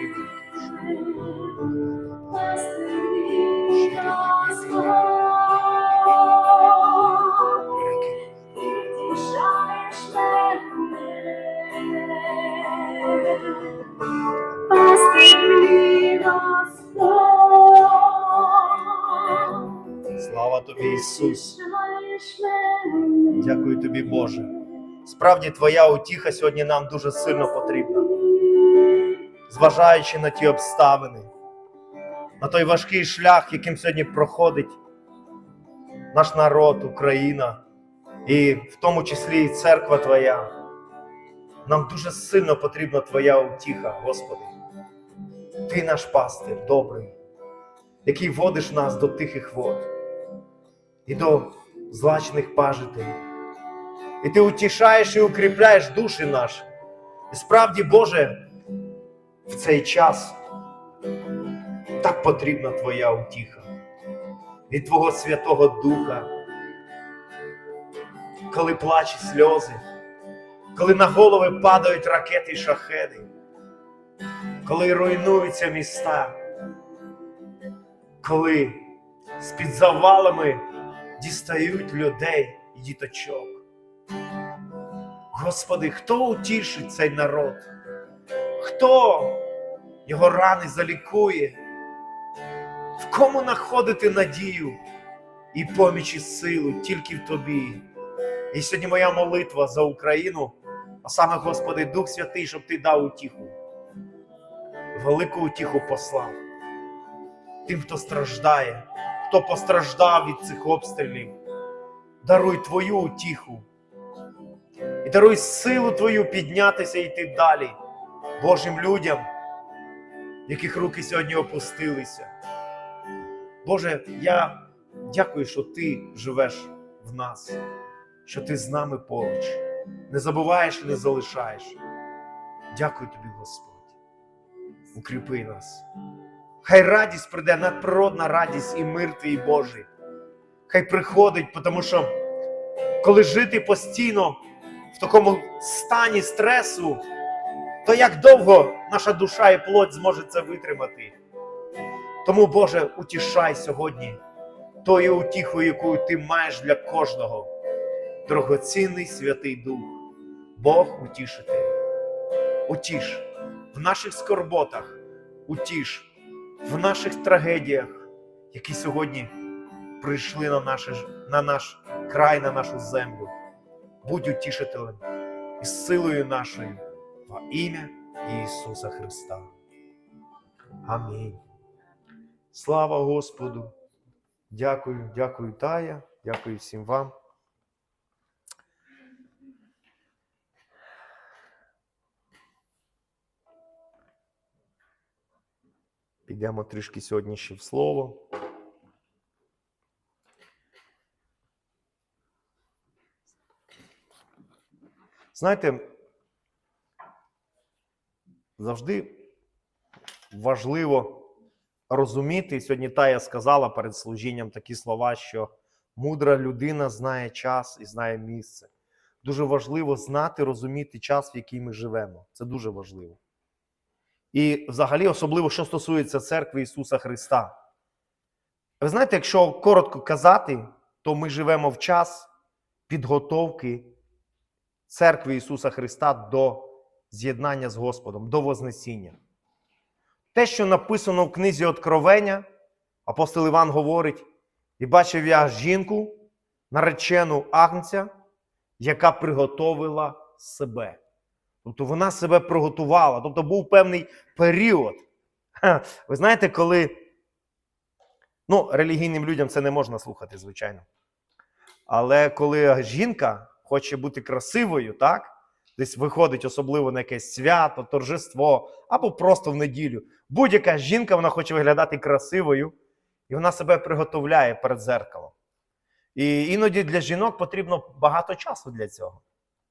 Слава тобі, Ісус. Дякую тобі, Боже. Справді твоя утіха сьогодні нам дуже сильно потрібна. Зважаючи на ті обставини, на той важкий шлях, яким сьогодні проходить наш народ, Україна, і в тому числі і церква Твоя. Нам дуже сильно потрібна Твоя утіха, Господи. Ти наш пастир добрий, який водиш нас до тихих вод і до злачних пажитей. І ти утішаєш і укріпляєш душі наші. І справді, Боже, в цей час так потрібна Твоя утіха від Твого Святого Духа, коли плаче сльози, коли на голови падають ракети і шахеди, коли руйнуються міста, коли з-під завалами дістають людей і діточок. Господи, хто утішить цей народ? Хто його рани залікує? В кому знаходити надію і поміч і силу тільки в Тобі? І сьогодні моя молитва за Україну, а саме, Господи, Дух Святий, щоб Ти дав утіху, велику утіху послав тим, хто страждає, хто постраждав від цих обстрілів. Даруй Твою утіху і даруй силу Твою піднятися і йти далі Божим людям, яких руки сьогодні опустилися. Боже, я дякую, що Ти живеш в нас, що Ти з нами поруч, не забуваєш і не залишаєш. Дякую тобі, Господь. Укріпи нас. Хай радість прийде, надприродна радість і мир твій Божий. Хай приходить, тому що коли жити постійно в такому стані стресу, то як довго наша душа і плоть зможе це витримати? Тому, Боже, утішай сьогодні тою утіхою, яку ти маєш для кожного. Дорогоцінний Святий Дух, Бог утішитель. Утіш в наших скорботах, утіш в наших трагедіях, які сьогодні прийшли на, наше, на наш край, на нашу землю. Будь утішителем і силою нашою во ім'я Ісуса Христа. Амінь. Слава Господу! Дякую, дякую, Тая, дякую всім вам. Підемо трішки сьогодні ще в слово. Знаєте, завжди важливо розуміти, і сьогодні Тая сказала перед служінням такі слова, що мудра людина знає час і знає місце. Дуже важливо знати, розуміти час, в який ми живемо. Це дуже важливо. І взагалі, особливо, що стосується церкви Ісуса Христа. Ви знаєте, якщо коротко казати, то ми живемо в час підготовки церкви Ісуса Христа до з'єднання з Господом, до Вознесіння. Те, що написано в книзі Откровення, апостол Іван говорить: і бачив я жінку, наречену агнця, яка приготовила себе. Тобто вона себе приготувала. Тобто був певний період. Ви знаєте, коли. Ну, релігійним людям це не можна слухати, звичайно. Але коли жінка хоче бути красивою, так? Десь виходить особливо на якесь свято, торжество або просто в неділю. Будь-яка жінка вона хоче виглядати красивою, і вона себе приготовляє перед зеркалом. І іноді для жінок потрібно багато часу для цього.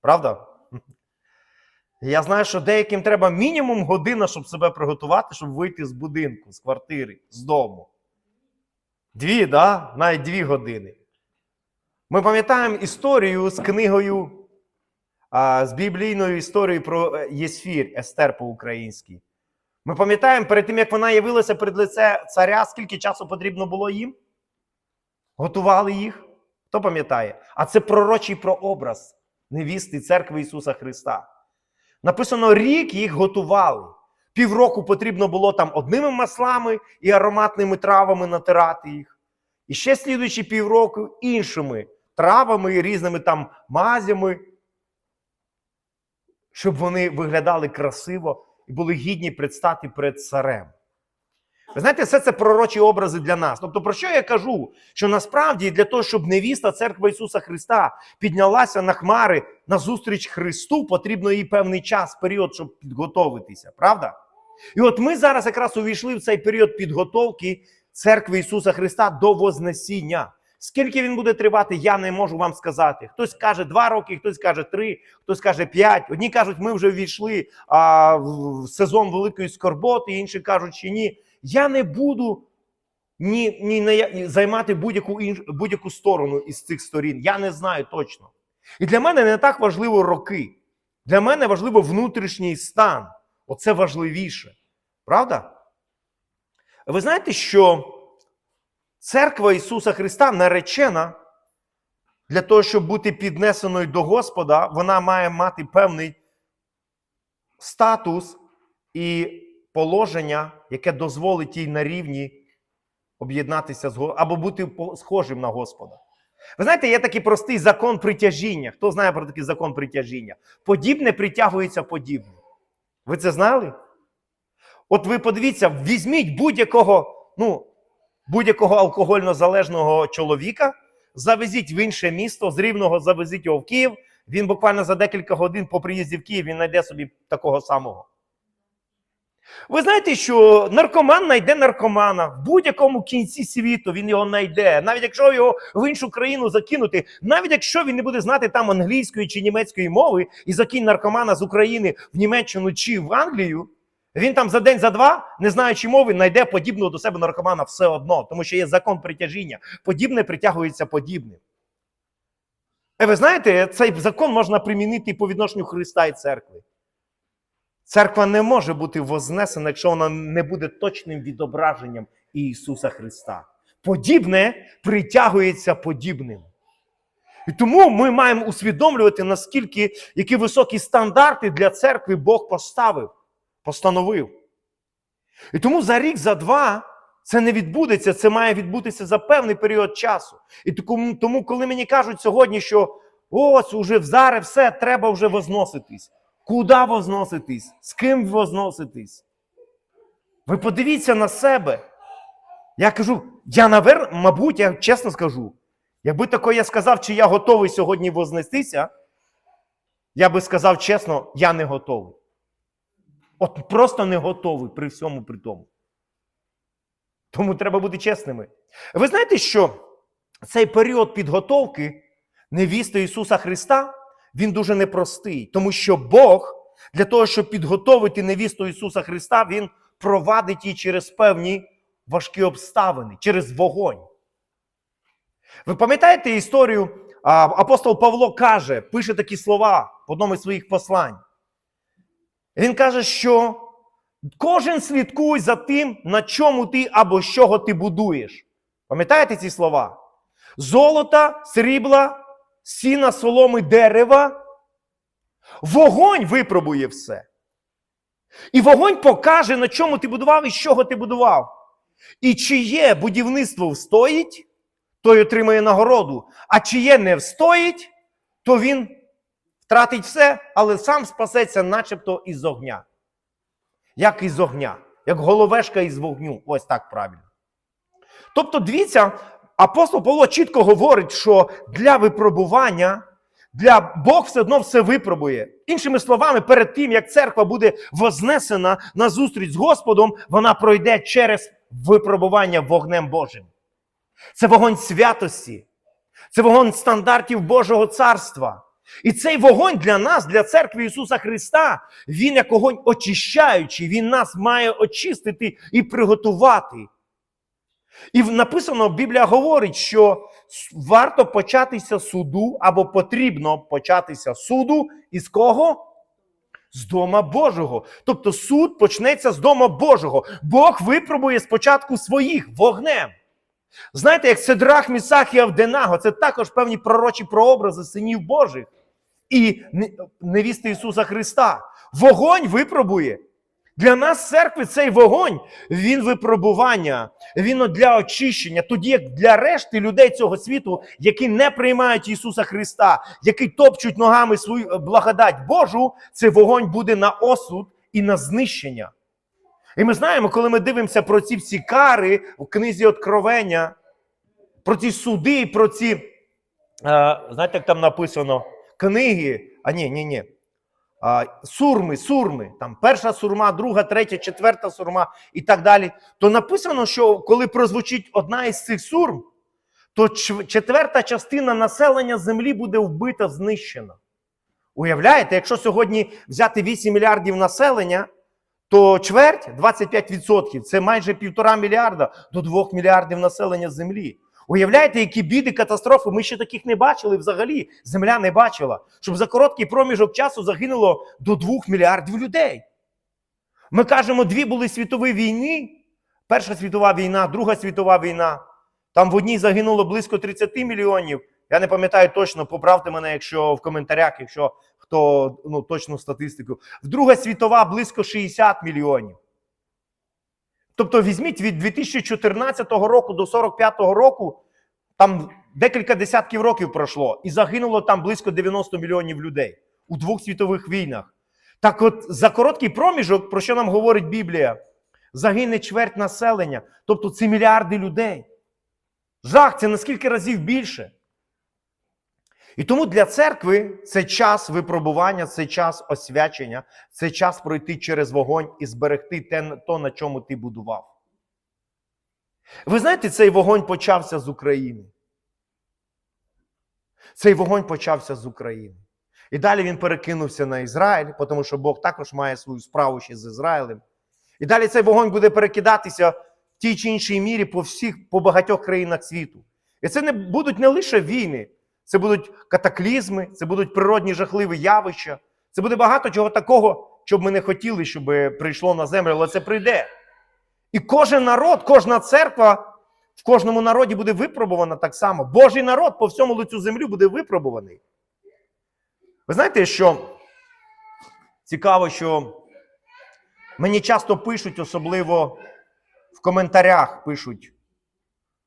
Правда? Я знаю, що деяким треба мінімум година, щоб себе приготувати, щоб вийти з будинку, з квартири, з дому. Дві, да? навіть дві години. Ми пам'ятаємо історію з книгою, з біблійною історією про е, Єсфір, Естер по-українськи. Ми пам'ятаємо, перед тим, як вона явилася перед лице царя, скільки часу потрібно було їм? Готували їх? Хто пам'ятає? А це пророчий прообраз невісти церкви Ісуса Христа. Написано, рік їх готували. Півроку потрібно було там одними маслами і ароматними травами натирати їх. І ще слідуючі півроку іншими травами і різними там мазями, щоб вони виглядали красиво і були гідні предстати перед царем. Ви знаєте, все це пророчі образи для нас. Тобто, про що я кажу? Що насправді для того, щоб невіста церкви Ісуса Христа піднялася на хмари назустріч Христу, потрібно їй певний час, період, щоб підготовитися, правда? І от ми зараз якраз увійшли в цей період підготовки церкви Ісуса Христа до Вознесіння. Скільки він буде тривати, я не можу вам сказати. Хтось каже два роки, хтось каже три, хтось каже п'ять. Одні кажуть, ми вже ввійшли а, в сезон великої скорботи, інші кажуть, що ні. Я не буду ні, ні, ні займати будь-яку будь-яку сторону із цих сторін. Я не знаю точно. І для мене не так важливо роки. Для мене важливо внутрішній стан. Оце важливіше. Правда? Ви знаєте, що церква Ісуса Христа наречена для того, щоб бути піднесеною до Господа, вона має мати певний статус і положення, яке дозволить їй на рівні об'єднатися з Го- або бути схожим на Господа. Ви знаєте, є такий простий закон притяжіння. Хто знає про такий закон притяжіння? Подібне притягується подібне. Ви це знали? От ви подивіться, візьміть будь-якого, ну, будь-якого алкогольно залежного чоловіка, завезіть в інше місто, з рівного завезіть його в Київ. Він буквально за декілька годин по приїзді в Київ він знайде собі такого самого. Ви знаєте, що наркоман знайде наркомана в будь-якому кінці світу він його знайде. Навіть якщо його в іншу країну закинути, навіть якщо він не буде знати там англійської чи німецької мови, і закинь наркомана з України в Німеччину чи в Англію, він там за день, за два, не знаючи мови, знайде подібного до себе наркомана все одно, тому що є закон притяжіння. Подібне притягується подібним. І ви знаєте, цей закон можна примінити і по відношенню Христа і церкви. Церква не може бути вознесена, якщо вона не буде точним відображенням Ісуса Христа. Подібне притягується подібним. І тому ми маємо усвідомлювати, наскільки які високі стандарти для церкви Бог поставив, постановив. І тому за рік, за два це не відбудеться, це має відбутися за певний період часу. І тому, коли мені кажуть сьогодні, що ось уже зараз все, треба вже возноситись. Куди возноситись? З ким возноситись? Ви подивіться на себе. Я кажу, я навер, мабуть, я чесно скажу, якби тако я сказав, чи я готовий сьогодні вознестися, я би сказав чесно, я не готовий. От просто не готовий при всьому при тому. Тому треба бути чесними. Ви знаєте, що цей період підготовки невісти Ісуса Христа він дуже непростий, тому що Бог для того, щоб підготовити невісту Ісуса Христа, Він провадить її через певні важкі обставини, через вогонь. Ви пам'ятаєте історію? Апостол Павло каже, пише такі слова в одному із своїх послань. Він каже, що кожен слідкуй за тим, на чому ти або з чого ти будуєш. Пам'ятаєте ці слова? Золота, срібла, сіна, соломи, дерева. Вогонь випробує все. І вогонь покаже, на чому ти будував і з чого ти будував. І чиє будівництво встоїть, той отримає нагороду. А чиє не встоїть, то він втратить все, але сам спасеться, начебто із огня. Як із огня, як головешка із вогню. Ось так правильно. Тобто, дивіться, апостол Павло чітко говорить, що для випробування, для Бог все одно все випробує. Іншими словами, перед тим, як церква буде вознесена на зустріч з Господом, вона пройде через випробування вогнем Божим. Це вогонь святості, це вогонь стандартів Божого царства. І цей вогонь для нас, для церкви Ісуса Христа, він як огонь очищаючий, він нас має очистити і приготувати. І написано, Біблія говорить, що варто початися суду, або потрібно початися суду із кого? З дома Божого. Тобто суд почнеться з дома Божого. Бог випробує спочатку своїх вогнем. Знаєте, як Седрах, Місах і Авденаго, це також певні пророчі прообрази синів Божих і невісти Ісуса Христа. Вогонь випробує. Для нас, церкви, цей вогонь, він випробування, він для очищення, тоді як для решти людей цього світу, які не приймають Ісуса Христа, які топчуть ногами свою е, благодать Божу, цей вогонь буде на осуд і на знищення. І ми знаємо, коли ми дивимося про ці всі кари в книзі Откровення, про ці суди, про ці, е, знаєте, як там написано, книги, а ні, ні, ні. А, сурми, сурми, там перша сурма, друга, третя, четверта сурма і так далі. То написано, що коли прозвучить одна із цих сурм, то четверта частина населення землі буде вбита, знищена. Уявляєте, якщо сьогодні взяти 8 мільярдів населення, то чверть 25% це майже півтора мільярда до 2 мільярдів населення землі. Уявляєте, які біди, катастрофи? Ми ще таких не бачили взагалі. Земля не бачила, щоб за короткий проміжок часу загинуло до 2 мільярдів людей. Ми кажемо, дві були світові війни. Перша світова війна, Друга світова війна. Там в одній загинуло близько 30 мільйонів. Я не пам'ятаю точно, поправте мене, якщо в коментарях, якщо хто ну, точну статистику. В Друга світова близько 60 мільйонів. Тобто візьміть від 2014 року до 45 року, там декілька десятків років пройшло, і загинуло там близько 90 мільйонів людей у двох світових війнах. Так от за короткий проміжок, про що нам говорить Біблія, загине чверть населення, тобто це мільярди людей. Жах, це на скільки разів більше. І тому для церкви це час випробування, це час освячення, це час пройти через вогонь і зберегти те, то, на чому ти будував. Ви знаєте, цей вогонь почався з України. Цей вогонь почався з України. І далі він перекинувся на Ізраїль, тому що Бог також має свою справу ще з Ізраїлем. І далі цей вогонь буде перекидатися в тій чи іншій мірі по всіх, по багатьох країнах світу. І це не будуть не лише війни, це будуть катаклізми, це будуть природні жахливі явища. Це буде багато чого такого, що б ми не хотіли, щоб прийшло на землю, але це прийде. І кожен народ, кожна церква в кожному народі буде випробувана так само. Божий народ по всьому лицю землі буде випробуваний. Ви знаєте, що цікаво, що мені часто пишуть, особливо в коментарях пишуть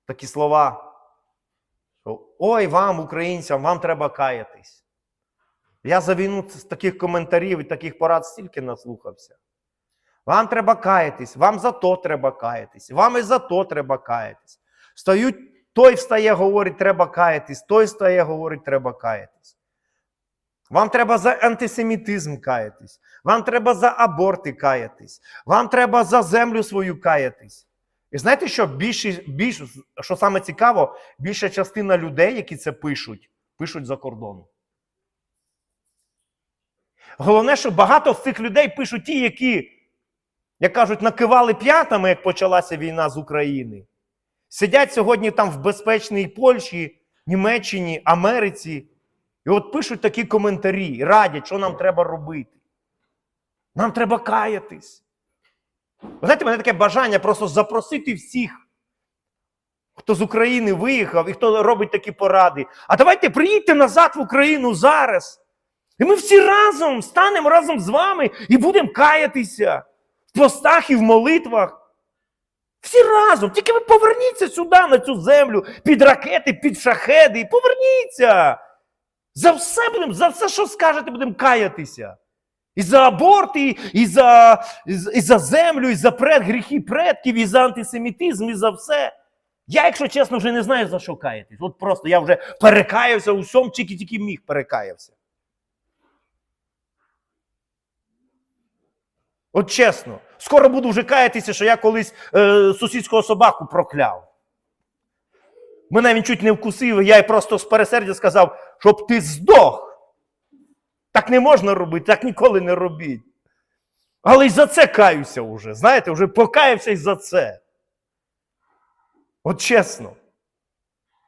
такі слова. Ой, вам, українцям, вам треба каятись. Я за війну з таких коментарів і таких порад стільки наслухався. Вам треба каятись, вам за то треба каятись, вам і за то треба каятись. Стають, той встає, говорить, треба каятись, той встає, говорить, треба каятись. Вам треба за антисемітизм каятись, вам треба за аборти каятись, вам треба за землю свою каятись. І знаєте, що більше, більш, що саме цікаво, більша частина людей, які це пишуть, пишуть за кордону. Головне, що багато з цих людей пишуть ті, які, як кажуть, накивали п'ятами, як почалася війна з України. Сидять сьогодні там в безпечній Польщі, Німеччині, Америці. І от пишуть такі коментарі, радять, що нам треба робити. Нам треба каятись. Ви знаєте, мене таке бажання просто запросити всіх, хто з України виїхав і хто робить такі поради. А давайте приїдьте назад в Україну зараз. І ми всі разом станемо разом з вами і будемо каятися в постах і в молитвах. Всі разом. Тільки ви поверніться сюди, на цю землю, під ракети, під шахеди, і поверніться. За все будемо, за все, що скажете, будемо каятися. І за аборти, і і за- і за землю, і за пред, гріхи предків, і за антисемітизм, і за все. Я, якщо чесно, вже не знаю, за що каятись. От просто я вже перекаявся у всьому, тільки-тільки міг перекаявся. От чесно, скоро буду вже каятися, що я колись е, сусідського собаку прокляв. Мене він чуть не вкусив, я просто з пересердя сказав, щоб ти здох. Так не можна робити, так ніколи не робіть. Але й за це каюся вже. Знаєте, вже покаявся і за це. От чесно.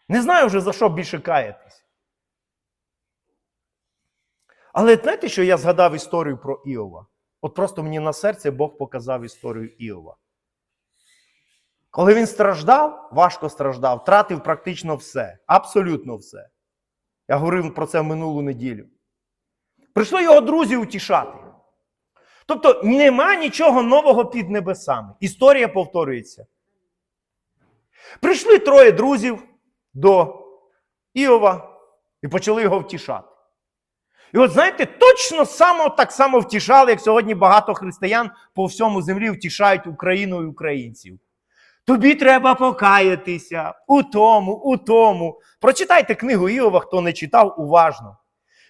Не знаю вже за що більше каятись. Але знаєте, що я згадав історію про Іова? От просто мені на серце Бог показав історію Іова. Коли він страждав, важко страждав, втратив практично все, абсолютно все. Я говорив про це минулу неділю. Прийшли його друзі утішати. Тобто нема нічого нового під небесами. Історія повторюється. Прийшли троє друзів до Іова і почали його втішати. І от знаєте, точно само так само втішали, як сьогодні багато християн по всьому землі втішають Україну і українців. Тобі треба покаятися у тому, у тому. Прочитайте книгу Іова, хто не читав, уважно.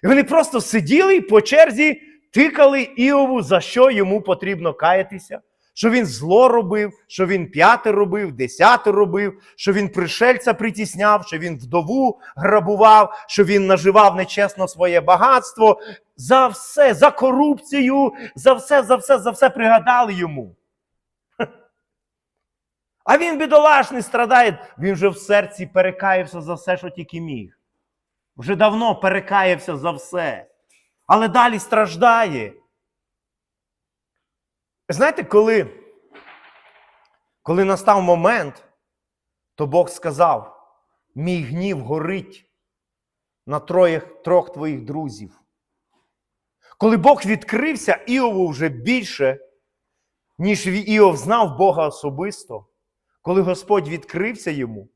І вони просто сиділи і по черзі тикали Іову, за що йому потрібно каятися. Що він зло робив, що він п'яте робив, десяте робив, що він пришельця притісняв, що він вдову грабував, що він наживав нечесно своє багатство. За все, за корупцію, за все, за все, за все пригадали йому. А він бідолашний страдає, він вже в серці перекаявся за все, що тільки міг. Вже давно перекаявся за все. Але далі страждає. Знаєте, коли, коли настав момент, то Бог сказав: мій гнів горить на троєх, трьох твоїх друзів. Коли Бог відкрився Іову вже більше, ніж Іов знав Бога особисто, коли Господь відкрився йому,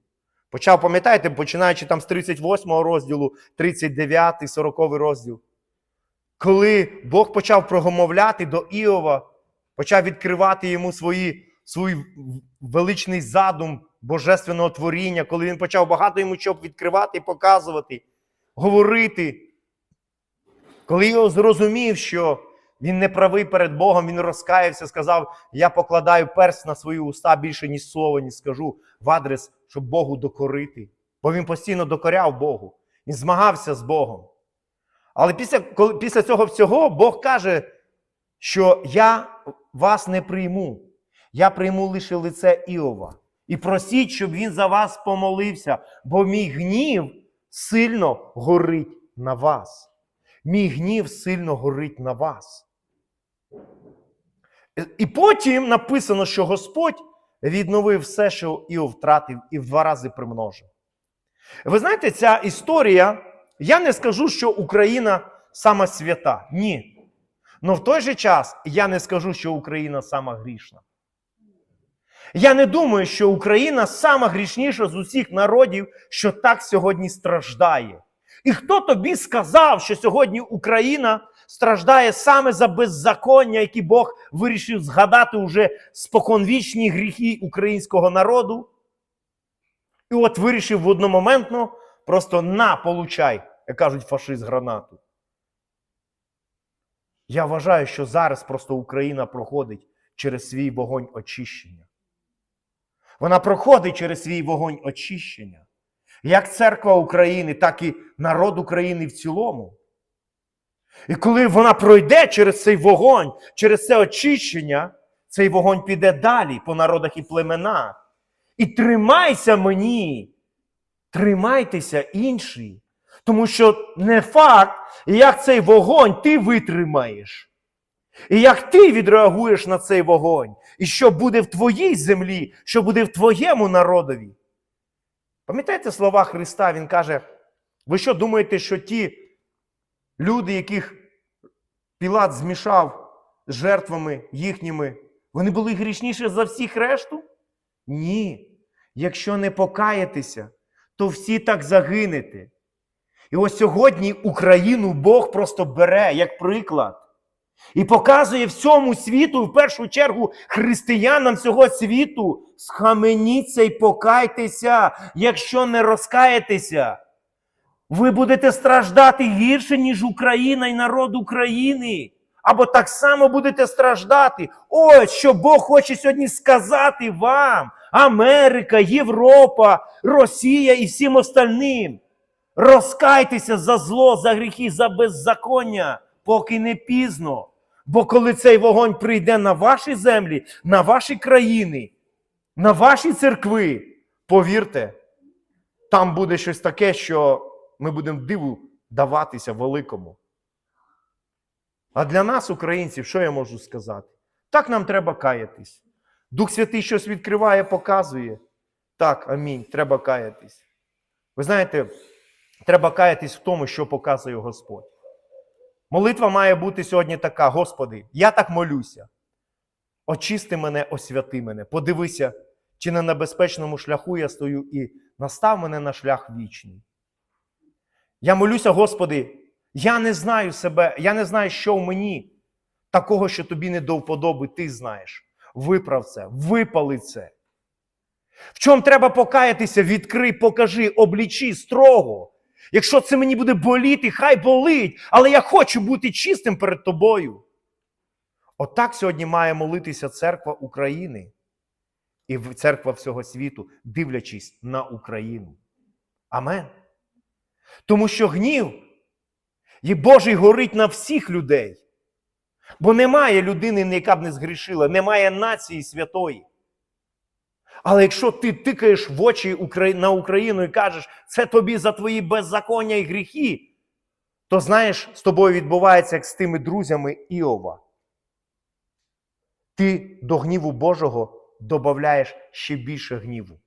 почав, пам'ятаєте, починаючи там з 38 розділу, 39, 40 розділ, коли Бог почав прогомовляти до Іова, почав відкривати йому свої, свій величний задум божественного творіння, коли він почав багато йому чого відкривати показувати, говорити. Коли Іов зрозумів, що він не правий перед Богом, він розкаявся, сказав: Я покладаю перст на свої уста більше, ні слова, ні скажу в адрес, щоб Богу докорити. Бо він постійно докоряв Богу, він змагався з Богом. Але після, коли, після цього всього Бог каже, що я вас не прийму, я прийму лише лице Іова. І просіть, щоб він за вас помолився, бо мій гнів сильно горить на вас. Мій гнів сильно горить на вас. І потім написано, що Господь відновив все, що Іов втратив, і в два рази примножив. Ви знаєте, ця історія, я не скажу, що Україна сама свята. Ні. Но в той же час я не скажу, що Україна сама грішна. Я не думаю, що Україна сама грішніша з усіх народів, що так сьогодні страждає. І хто тобі сказав, що сьогодні Україна страждає саме за беззаконня, які Бог вирішив згадати уже споконвічні гріхи українського народу? І от вирішив в одномоментно просто на, получай, як кажуть, фашист гранату. Я вважаю, що зараз просто Україна проходить через свій вогонь очищення. Вона проходить через свій вогонь очищення. Як церква України, так і народ України в цілому. І коли вона пройде через цей вогонь, через це очищення, цей вогонь піде далі по народах і племенах. І тримайся мені, тримайтеся інші. Тому що не факт, як цей вогонь ти витримаєш. І як ти відреагуєш на цей вогонь, і що буде в твоїй землі, що буде в твоєму народові. Пам'ятаєте слова Христа? Він каже: ви що думаєте, що ті люди, яких Пілат змішав з жертвами їхніми, вони були грішніші за всіх решту? Ні. Якщо не покаєтеся, то всі так загинете. І ось сьогодні Україну Бог просто бере як приклад. І показує всьому світу, в першу чергу, християнам цього світу, схаменіться і покайтеся, якщо не розкаєтеся. Ви будете страждати гірше, ніж Україна і народ України. Або так само будете страждати. Ось що Бог хоче сьогодні сказати вам, Америка, Європа, Росія і всім остальним. Розкайтеся за зло, за гріхи, за беззаконня, поки не пізно. Бо коли цей вогонь прийде на ваші землі, на ваші країни, на ваші церкви, повірте, там буде щось таке, що ми будемо диву даватися великому. А для нас, українців, що я можу сказати? Так нам треба каятись. Дух Святий щось відкриває, показує. Так, амінь, треба каятись. Ви знаєте, треба каятись в тому, що показує Господь. Молитва має бути сьогодні така: Господи, я так молюся. Очисти мене, освяти мене. Подивися, чи на безпечному шляху я стою і настав мене на шлях вічний. Я молюся, Господи, я не знаю себе, я не знаю, що в мені, такого, що тобі не до вподоби, ти знаєш. Виправ це, випали це. В чому треба покаятися, відкрий, покажи, облічи строго. Якщо це мені буде боліти, хай болить, але я хочу бути чистим перед тобою. Отак сьогодні має молитися церква України і церква всього світу, дивлячись на Україну. Амен. Тому що гнів є Божий горить на всіх людей. Бо немає людини, яка б не згрішила, немає нації святої. Але якщо ти тикаєш в очі на Україну і кажеш, це тобі за твої беззаконня і гріхи, то знаєш, з тобою відбувається як з тими друзями Іова. Ти до гніву Божого додаєш ще більше гніву.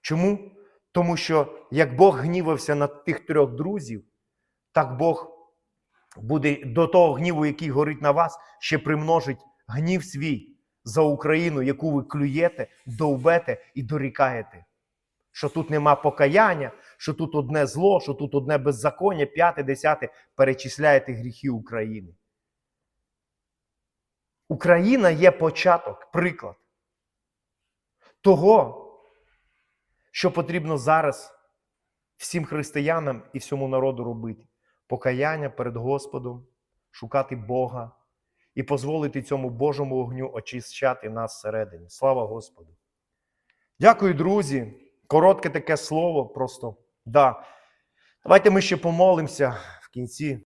Чому? Тому що як Бог гнівався на тих трьох друзів, так Бог буде до того гніву, який горить на вас, ще примножить гнів свій за Україну, яку ви клюєте, довбете і дорікаєте. Що тут нема покаяння, що тут одне зло, що тут одне беззаконня, п'яте, десяте перечисляєте гріхи України. Україна є початок, приклад того, що потрібно зараз всім християнам і всьому народу робити. Покаяння перед Господом, шукати Бога і дозволити цьому Божому вогню очищати нас всередині. Слава Господу! Дякую, друзі. Коротке таке слово, просто да. Давайте ми ще помолимося в кінці.